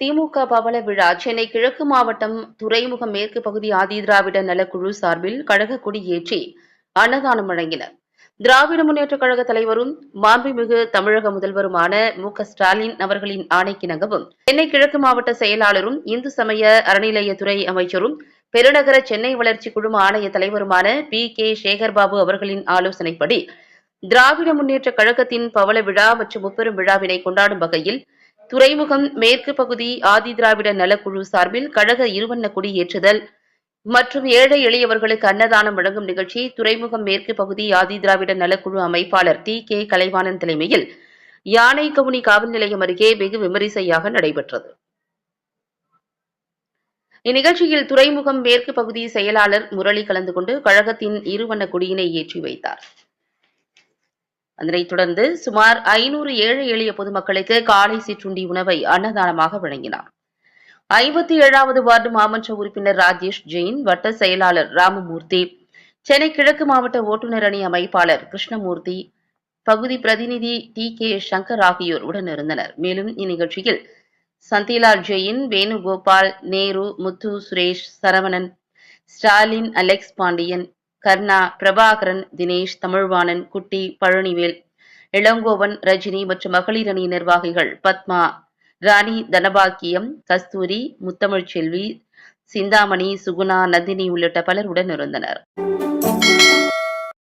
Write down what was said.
திமுக பவள விழா சென்னை கிழக்கு மாவட்டம் துறைமுகம் மேற்கு பகுதி ஆதிதிராவிட நலக்குழு சார்பில் கழக கொடியேற்றி அன்னதானம் வழங்கினர். திராவிட முன்னேற்றக் கழக தலைவரும் மாண்புமிகு தமிழக முதல்வருமான மு ஸ்டாலின் அவர்களின் ஆணைக்கிணங்கவும் சென்னை கிழக்கு மாவட்ட செயலாளரும் இந்து சமய அறநிலையத்துறை அமைச்சரும் பெருநகர சென்னை வளர்ச்சி குழும ஆணைய தலைவருமான பி. கே. சேகர்பாபு அவர்களின் ஆலோசனைப்படி திராவிட முன்னேற்றக் கழகத்தின் பவள விழா மற்றும் முப்பெரும் விழாவினை கொண்டாடும் வகையில் துறைமுகம் மேற்கு பகுதி ஆதி திராவிட நலக்குழு சார்பில் கழக இருவண்ண கொடி ஏற்றுதல். மற்றும் ஏழை எளியவர்களுக்கு அன்னதானம் வழங்கும் நிகழ்ச்சி துறைமுகம் மேற்கு பகுதி ஆதி திராவிட நலக்குழு அமைப்பாளர் டி. கே. கலைவாணன் தலைமையில் யானை கவுனி காவல் நிலையம் அருகே வெகு விமரிசையாக நடைபெற்றது. இந்நிகழ்ச்சியில் துறைமுகம் மேற்கு பகுதி செயலாளர் முரளி கலந்து கொண்டு கழகத்தின் இருவண்ண கொடியினை ஏற்றி வைத்தார். அதனைத் தொடர்ந்து சுமார் ஐநூறு ஏழை எளிய பொதுமக்களுக்கு காலை சிற்றுண்டி உணவை அன்னதானமாக வழங்கினார். ஐம்பத்தி ஏழாவது வார்டு மாமன்ற உறுப்பினர் ராஜேஷ் ஜெயின் வட்ட செயலாளர் ராமமூர்த்தி சென்னை கிழக்கு மாவட்ட ஓட்டுநர் அணி அமைப்பாளர் கிருஷ்ணமூர்த்தி பகுதி பிரதிநிதி டி கே சங்கர் ஆகியோர் உடனிருந்தனர் மேலும் இந்நிகழ்ச்சியில் சந்திலால் ஜெயின் வேணுகோபால் நேரு முத்து சுரேஷ் சரவணன் ஸ்டாலின் அலெக்ஸ் பாண்டியன் கர்ணா பிரபாகரன் தினேஷ் தமிழ்வாணன் குட்டி பழனிவேல் இளங்கோவன் ரஜினி மற்றும் மகளிர் அணி நிர்வாகிகள் பத்மா ராணி தனபாக்கியம் கஸ்தூரி முத்தமிழ்ச்செல்வி சிந்தாமணி சுகுணா நந்தினி உள்ளிட்ட பலர் உடனிருந்தனர்